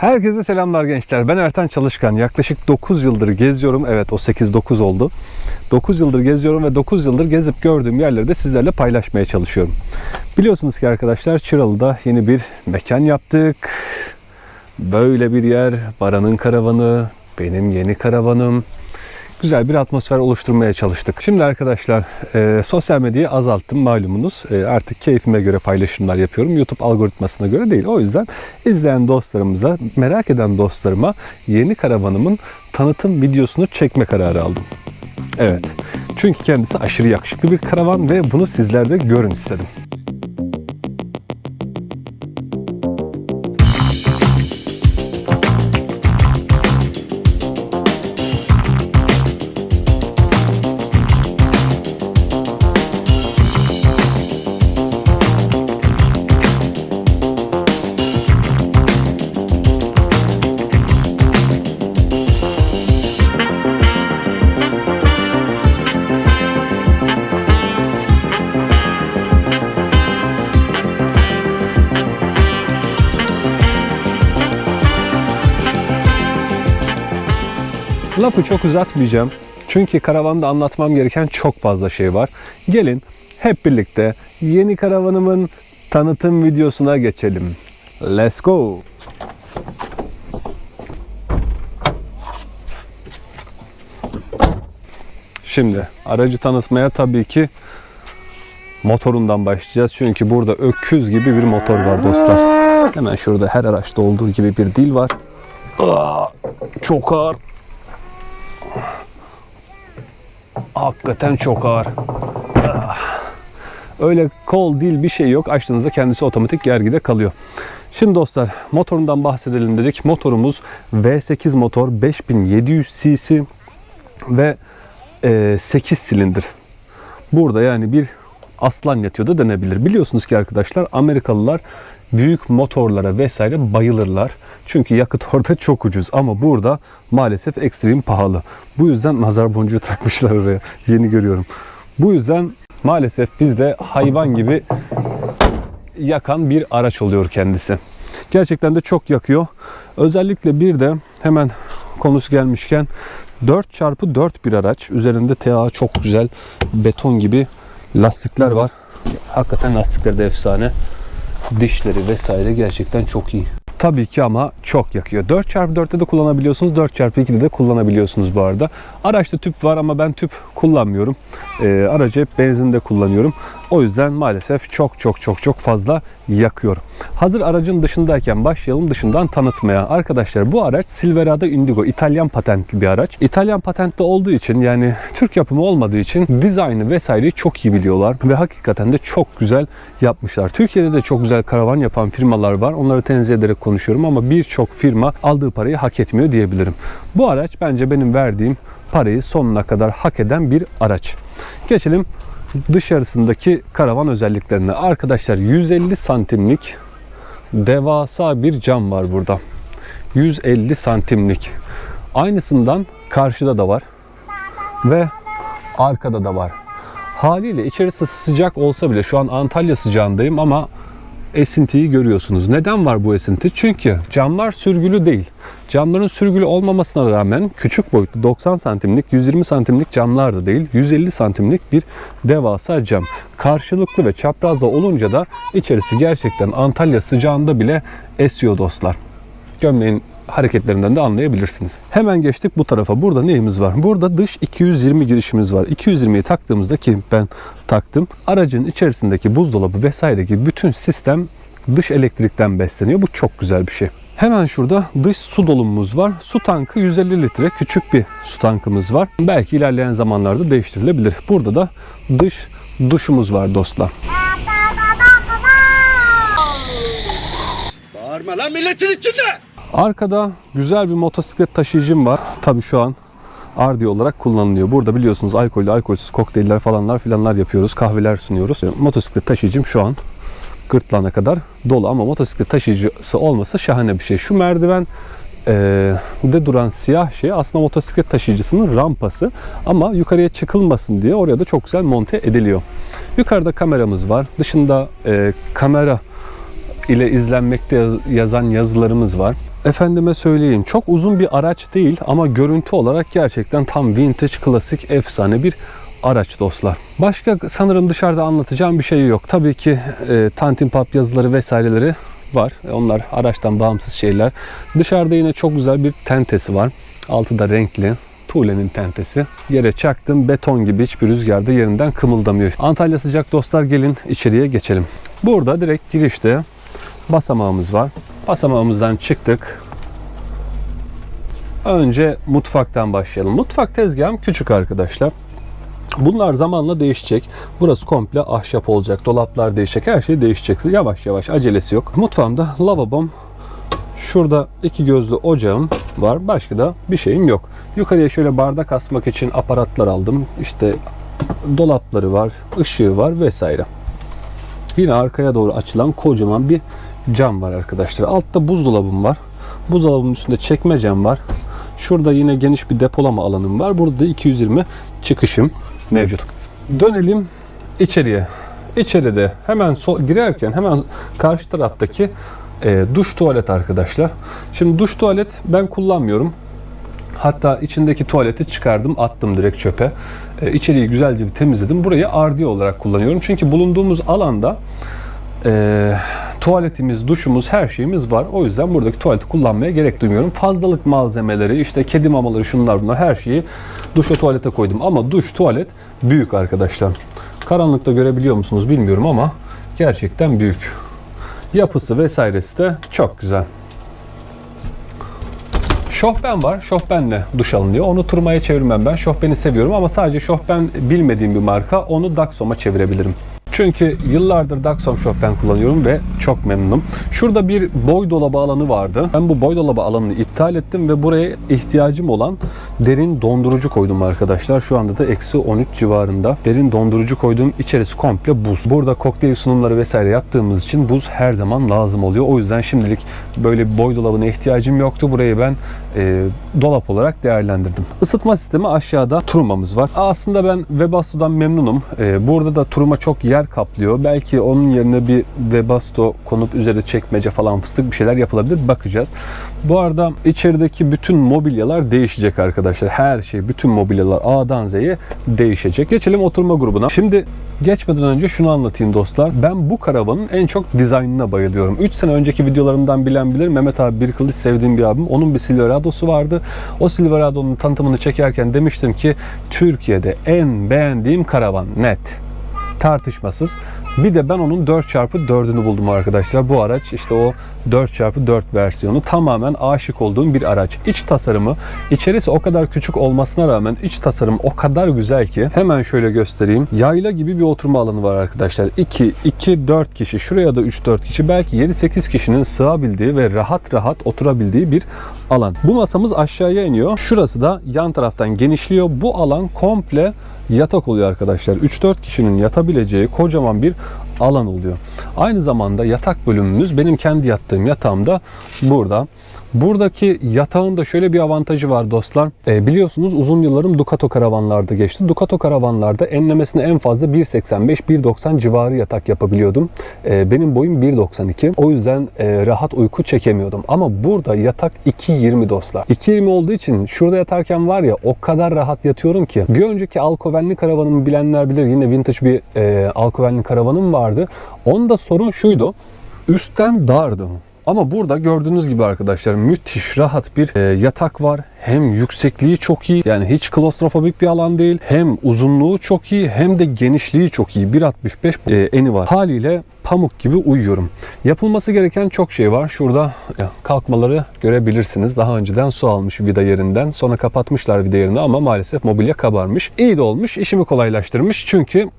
Herkese selamlar gençler. Ben Ertan Çalışkan. Yaklaşık 9 yıldır geziyorum. Evet o 8-9 oldu. 9 yıldır geziyorum ve 9 yıldır gezip gördüğüm yerleri de sizlerle paylaşmaya çalışıyorum. Biliyorsunuz ki arkadaşlar Çıralı'da yeni bir mekan yaptık. Böyle bir yer. Baran'ın karavanı, benim yeni karavanım. Güzel bir atmosfer oluşturmaya çalıştık. Şimdi arkadaşlar e, sosyal medyayı azalttım malumunuz. E, artık keyfime göre paylaşımlar yapıyorum. YouTube algoritmasına göre değil. O yüzden izleyen dostlarımıza, merak eden dostlarıma yeni karavanımın tanıtım videosunu çekme kararı aldım. Evet. Çünkü kendisi aşırı yakışıklı bir karavan ve bunu sizler de görün istedim. Lafı çok uzatmayacağım. Çünkü karavanda anlatmam gereken çok fazla şey var. Gelin hep birlikte yeni karavanımın tanıtım videosuna geçelim. Let's go. Şimdi aracı tanıtmaya tabii ki motorundan başlayacağız. Çünkü burada öküz gibi bir motor var dostlar. Hemen şurada her araçta olduğu gibi bir dil var. Çok ağır. Hakikaten çok ağır. Ah. Öyle kol, dil bir şey yok. Açtığınızda kendisi otomatik gergide kalıyor. Şimdi dostlar motorundan bahsedelim dedik. Motorumuz V8 motor 5700 cc ve e, 8 silindir. Burada yani bir aslan yatıyor da denebilir. Biliyorsunuz ki arkadaşlar Amerikalılar büyük motorlara vesaire bayılırlar. Çünkü yakıt orada çok ucuz ama burada maalesef ekstrem pahalı. Bu yüzden nazar boncuğu takmışlar oraya. Yeni görüyorum. Bu yüzden maalesef bizde hayvan gibi yakan bir araç oluyor kendisi. Gerçekten de çok yakıyor. Özellikle bir de hemen konusu gelmişken 4x4 bir araç. Üzerinde TA çok güzel beton gibi lastikler var. Hakikaten lastikleri de efsane. Dişleri vesaire gerçekten çok iyi. Tabii ki ama çok yakıyor. 4x4'te de kullanabiliyorsunuz, 4x2'de de kullanabiliyorsunuz bu arada. Araçta tüp var ama ben tüp kullanmıyorum. Ee, aracı hep benzinde kullanıyorum. O yüzden maalesef çok çok çok çok fazla yakıyor. Hazır aracın dışındayken başlayalım dışından tanıtmaya. Arkadaşlar bu araç Silverado Indigo İtalyan patentli bir araç. İtalyan patentli olduğu için yani Türk yapımı olmadığı için dizaynı vesaireyi çok iyi biliyorlar ve hakikaten de çok güzel yapmışlar. Türkiye'de de çok güzel karavan yapan firmalar var. Onları tenzih ederek konuşuyorum ama birçok firma aldığı parayı hak etmiyor diyebilirim. Bu araç bence benim verdiğim parayı sonuna kadar hak eden bir araç. Geçelim dışarısındaki karavan özelliklerine. Arkadaşlar 150 santimlik devasa bir cam var burada. 150 santimlik. Aynısından karşıda da var. Ve arkada da var. Haliyle içerisi sıcak olsa bile şu an Antalya sıcağındayım ama esintiyi görüyorsunuz. Neden var bu esinti? Çünkü camlar sürgülü değil. Camların sürgülü olmamasına rağmen küçük boyutlu 90 santimlik, 120 santimlik camlar da değil, 150 santimlik bir devasa cam. Karşılıklı ve çaprazda olunca da içerisi gerçekten Antalya sıcağında bile esiyor dostlar. Gömleğin hareketlerinden de anlayabilirsiniz. Hemen geçtik bu tarafa. Burada neyimiz var? Burada dış 220 girişimiz var. 220'yi taktığımızda ki ben taktım. Aracın içerisindeki buzdolabı vesaire gibi bütün sistem dış elektrikten besleniyor. Bu çok güzel bir şey. Hemen şurada dış su dolumumuz var. Su tankı 150 litre küçük bir su tankımız var. Belki ilerleyen zamanlarda değiştirilebilir. Burada da dış duşumuz var dostlar. Bağırma lan milletin içinde! Arkada güzel bir motosiklet taşıyıcım var. Tabii şu an Ardi olarak kullanılıyor. Burada biliyorsunuz alkollü, alkolsüz kokteyller falanlar filanlar yapıyoruz. Kahveler sunuyoruz. Motosiklet taşıyıcım şu an gırtlağına kadar dolu ama motosiklet taşıyıcısı olması şahane bir şey. Şu merdiven de duran siyah şey aslında motosiklet taşıyıcısının rampası ama yukarıya çıkılmasın diye oraya da çok güzel monte ediliyor. Yukarıda kameramız var. Dışında e, kamera ile izlenmekte yaz- yazan yazılarımız var. Efendime söyleyeyim çok uzun bir araç değil ama görüntü olarak gerçekten tam vintage, klasik, efsane bir araç dostlar. Başka sanırım dışarıda anlatacağım bir şey yok. Tabii ki e, Tantin Pub yazıları vesaireleri var. Onlar araçtan bağımsız şeyler. Dışarıda yine çok güzel bir tentesi var. Altı da renkli. Tuğle'nin tentesi. Yere çaktım beton gibi hiçbir rüzgarda yerinden kımıldamıyor. Antalya sıcak dostlar gelin içeriye geçelim. Burada direkt girişte basamağımız var. Basamağımızdan çıktık. Önce mutfaktan başlayalım. Mutfak tezgahım küçük arkadaşlar. Bunlar zamanla değişecek. Burası komple ahşap olacak. Dolaplar değişecek. Her şey değişecek. Yavaş yavaş acelesi yok. Mutfağımda lavabom. Şurada iki gözlü ocağım var. Başka da bir şeyim yok. Yukarıya şöyle bardak asmak için aparatlar aldım. İşte dolapları var, ışığı var vesaire. Yine arkaya doğru açılan kocaman bir cam var arkadaşlar. Altta buzdolabım var. Buzdolabının üstünde çekme cam var. Şurada yine geniş bir depolama alanım var. Burada da 220 çıkışım mevcut. Dönelim içeriye. İçeride hemen so- girerken hemen karşı taraftaki e, duş tuvalet arkadaşlar. Şimdi duş tuvalet ben kullanmıyorum. Hatta içindeki tuvaleti çıkardım attım direkt çöpe. E, içeriği güzelce bir temizledim. Burayı ardiye olarak kullanıyorum. Çünkü bulunduğumuz alanda e, tuvaletimiz, duşumuz, her şeyimiz var. O yüzden buradaki tuvaleti kullanmaya gerek duymuyorum. Fazlalık malzemeleri, işte kedi mamaları, şunlar bunlar her şeyi duşa tuvalete koydum. Ama duş, tuvalet büyük arkadaşlar. Karanlıkta görebiliyor musunuz bilmiyorum ama gerçekten büyük. Yapısı vesairesi de çok güzel. Şohben var. Şohbenle duş alınıyor. Onu turmaya çevirmem ben. Şohben'i seviyorum ama sadece Şohben bilmediğim bir marka. Onu Daxom'a çevirebilirim. Çünkü yıllardır Daxom Şohben kullanıyorum ve çok memnunum. Şurada bir boy dolabı alanı vardı. Ben bu boy dolabı alanını iptal ettim ve buraya ihtiyacım olan derin dondurucu koydum arkadaşlar. Şu anda da eksi 13 civarında. Derin dondurucu koydum. İçerisi komple buz. Burada kokteyl sunumları vesaire yaptığımız için buz her zaman lazım oluyor. O yüzden şimdilik böyle boy dolabına ihtiyacım yoktu. Burayı ben e, dolap olarak değerlendirdim. Isıtma sistemi aşağıda turumamız var. Aslında ben Webasto'dan memnunum. E, burada da turuma çok yer kaplıyor. Belki onun yerine bir Webasto konup üzerine çekmece falan fıstık bir şeyler yapılabilir. Bakacağız. Bu arada içerideki bütün mobilyalar değişecek arkadaşlar. Her şey, bütün mobilyalar A'dan Z'ye değişecek. Geçelim oturma grubuna. Şimdi geçmeden önce şunu anlatayım dostlar. Ben bu karavanın en çok dizaynına bayılıyorum. 3 sene önceki videolarımdan bilen bilir. Mehmet abi bir kılıç sevdiğim bir abim. Onun bir Silverado'su vardı. O Silverado'nun tanıtımını çekerken demiştim ki Türkiye'de en beğendiğim karavan net tartışmasız. Bir de ben onun 4x4'ünü buldum arkadaşlar. Bu araç işte o 4x4 versiyonu tamamen aşık olduğum bir araç. İç tasarımı, içerisi o kadar küçük olmasına rağmen iç tasarım o kadar güzel ki hemen şöyle göstereyim. Yayla gibi bir oturma alanı var arkadaşlar. 2, 2, 4 kişi, şuraya da 3-4 kişi belki 7-8 kişinin sığabildiği ve rahat rahat oturabildiği bir alan. Bu masamız aşağıya iniyor. Şurası da yan taraftan genişliyor. Bu alan komple yatak oluyor arkadaşlar. 3-4 kişinin yatabileceği kocaman bir alan oluyor. Aynı zamanda yatak bölümümüz benim kendi yattığım yatağımda burada. Buradaki yatağın da şöyle bir avantajı var dostlar. E, biliyorsunuz uzun yıllarım Ducato karavanlarda geçti. Ducato karavanlarda enlemesine en fazla 1.85-1.90 civarı yatak yapabiliyordum. E, benim boyum 1.92. O yüzden e, rahat uyku çekemiyordum. Ama burada yatak 2.20 dostlar. 2.20 olduğu için şurada yatarken var ya o kadar rahat yatıyorum ki. Bir önceki Alkovenli karavanımı bilenler bilir. Yine vintage bir e, Alkovenli karavanım vardı. Onda sorun şuydu. Üstten dardı. Ama burada gördüğünüz gibi arkadaşlar müthiş rahat bir e, yatak var. Hem yüksekliği çok iyi. Yani hiç klostrofobik bir alan değil. Hem uzunluğu çok iyi hem de genişliği çok iyi. 1.65 e, eni var. Haliyle pamuk gibi uyuyorum. Yapılması gereken çok şey var. Şurada kalkmaları görebilirsiniz. Daha önceden su almış vida yerinden. Sonra kapatmışlar vida yerini ama maalesef mobilya kabarmış. İyi de olmuş. işimi kolaylaştırmış. Çünkü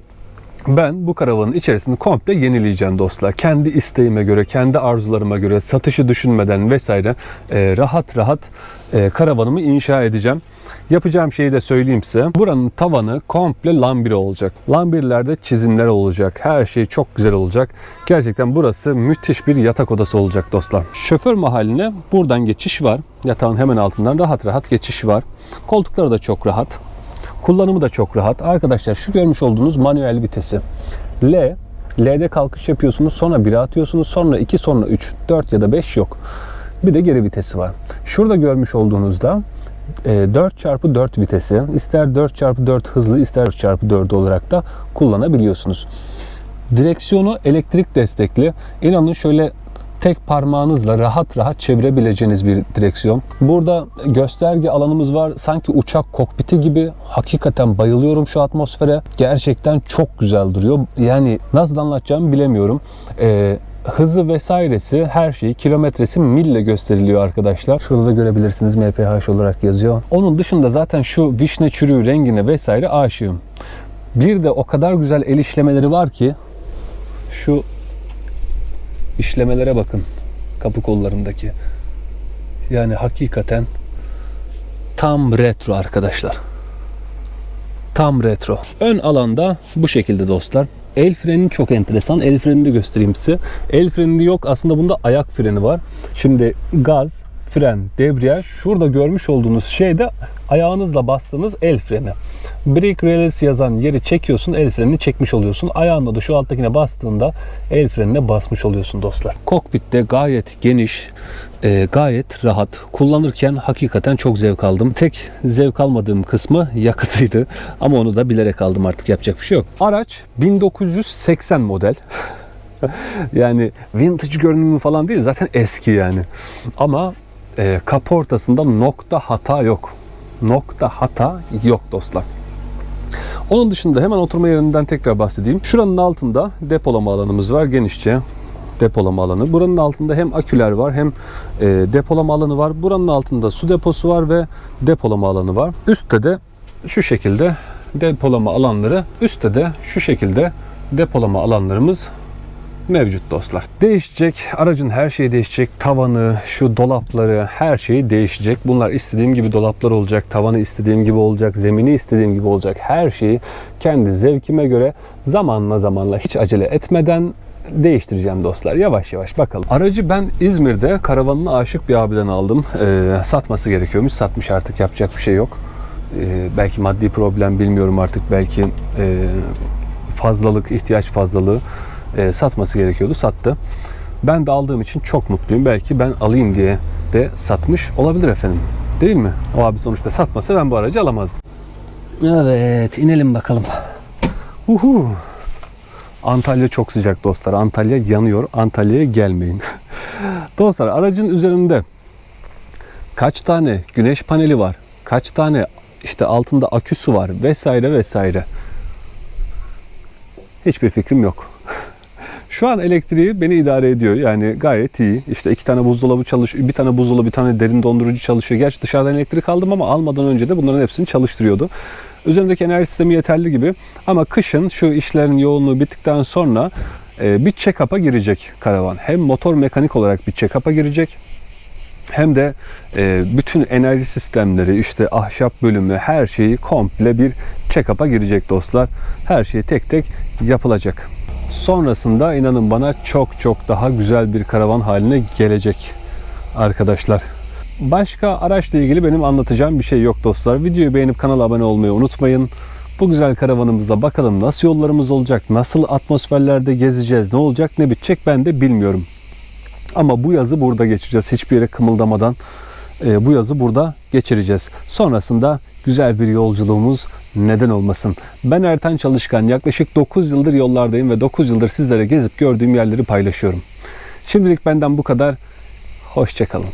ben bu karavanın içerisini komple yenileyeceğim dostlar. Kendi isteğime göre, kendi arzularıma göre, satışı düşünmeden vesaire e, rahat rahat e, karavanımı inşa edeceğim. Yapacağım şeyi de söyleyeyim size. Buranın tavanı komple lambire olacak. Lambirlerde çizimler olacak. Her şey çok güzel olacak. Gerçekten burası müthiş bir yatak odası olacak dostlar. Şoför mahaline buradan geçiş var. Yatağın hemen altından rahat rahat geçiş var. Koltukları da çok rahat. Kullanımı da çok rahat. Arkadaşlar şu görmüş olduğunuz manuel vitesi. L L'de kalkış yapıyorsunuz, sonra 1'e atıyorsunuz, sonra 2, sonra 3, 4 ya da 5 yok. Bir de geri vitesi var. Şurada görmüş olduğunuzda e, 4x4 vitesi ister 4x4 hızlı ister 4x4 olarak da kullanabiliyorsunuz. Direksiyonu elektrik destekli. İnanın şöyle tek parmağınızla rahat rahat çevirebileceğiniz bir direksiyon. Burada gösterge alanımız var. Sanki uçak kokpiti gibi. Hakikaten bayılıyorum şu atmosfere. Gerçekten çok güzel duruyor. Yani nasıl anlatacağımı bilemiyorum. Ee, hızı vesairesi her şeyi kilometresi mille gösteriliyor arkadaşlar. Şurada da görebilirsiniz MPH olarak yazıyor. Onun dışında zaten şu vişne çürüğü rengine vesaire aşığım. Bir de o kadar güzel el işlemeleri var ki şu işlemelere bakın kapı kollarındaki. Yani hakikaten tam retro arkadaşlar. Tam retro. Ön alanda bu şekilde dostlar. El freni çok enteresan. El frenini de göstereyim size. El freni yok. Aslında bunda ayak freni var. Şimdi gaz, fren, debriyaj. Şurada görmüş olduğunuz şey de ayağınızla bastığınız el freni. Brake release yazan yeri çekiyorsun, el frenini çekmiş oluyorsun. Ayağınla da şu alttakine bastığında el frenine basmış oluyorsun dostlar. Kokpitte gayet geniş, e, gayet rahat. Kullanırken hakikaten çok zevk aldım. Tek zevk almadığım kısmı yakıtıydı. Ama onu da bilerek aldım artık yapacak bir şey yok. Araç 1980 model. yani vintage görünümü falan değil zaten eski yani. Ama e, kapı ortasında nokta hata yok. Nokta hata yok dostlar. Onun dışında hemen oturma yerinden tekrar bahsedeyim. Şuranın altında depolama alanımız var genişçe depolama alanı. Buranın altında hem aküler var hem e, depolama alanı var. Buranın altında su deposu var ve depolama alanı var. Üstte de şu şekilde depolama alanları, üstte de şu şekilde depolama alanlarımız mevcut dostlar. Değişecek. Aracın her şeyi değişecek. Tavanı, şu dolapları, her şeyi değişecek. Bunlar istediğim gibi dolaplar olacak. Tavanı istediğim gibi olacak. Zemini istediğim gibi olacak. Her şeyi kendi zevkime göre zamanla zamanla hiç acele etmeden değiştireceğim dostlar. Yavaş yavaş bakalım. Aracı ben İzmir'de karavanına aşık bir abiden aldım. Ee, satması gerekiyormuş. Satmış artık yapacak bir şey yok. Ee, belki maddi problem bilmiyorum artık. Belki e, fazlalık, ihtiyaç fazlalığı e, satması gerekiyordu. Sattı. Ben de aldığım için çok mutluyum. Belki ben alayım diye de satmış olabilir efendim. Değil mi? O abi sonuçta satmasa ben bu aracı alamazdım. Evet inelim bakalım. Uhu. Antalya çok sıcak dostlar. Antalya yanıyor. Antalya'ya gelmeyin. dostlar aracın üzerinde kaç tane güneş paneli var? Kaç tane işte altında aküsü var vesaire vesaire. Hiçbir fikrim yok. Şu an elektriği beni idare ediyor. Yani gayet iyi. İşte iki tane buzdolabı çalışıyor. Bir tane buzdolabı, bir tane derin dondurucu çalışıyor. Gerçi dışarıdan elektrik aldım ama almadan önce de bunların hepsini çalıştırıyordu. Üzerindeki enerji sistemi yeterli gibi. Ama kışın şu işlerin yoğunluğu bittikten sonra e, bir check-up'a girecek karavan. Hem motor mekanik olarak bir check-up'a girecek hem de e, bütün enerji sistemleri işte ahşap bölümü her şeyi komple bir check-up'a girecek dostlar. Her şey tek tek yapılacak. Sonrasında inanın bana çok çok daha güzel bir karavan haline gelecek arkadaşlar. Başka araçla ilgili benim anlatacağım bir şey yok dostlar. Videoyu beğenip kanala abone olmayı unutmayın. Bu güzel karavanımıza bakalım nasıl yollarımız olacak, nasıl atmosferlerde gezeceğiz, ne olacak ne bitecek ben de bilmiyorum. Ama bu yazı burada geçireceğiz. Hiçbir yere kımıldamadan bu yazı burada geçireceğiz. Sonrasında güzel bir yolculuğumuz neden olmasın. Ben Ertan Çalışkan. Yaklaşık 9 yıldır yollardayım ve 9 yıldır sizlere gezip gördüğüm yerleri paylaşıyorum. Şimdilik benden bu kadar. Hoşçakalın.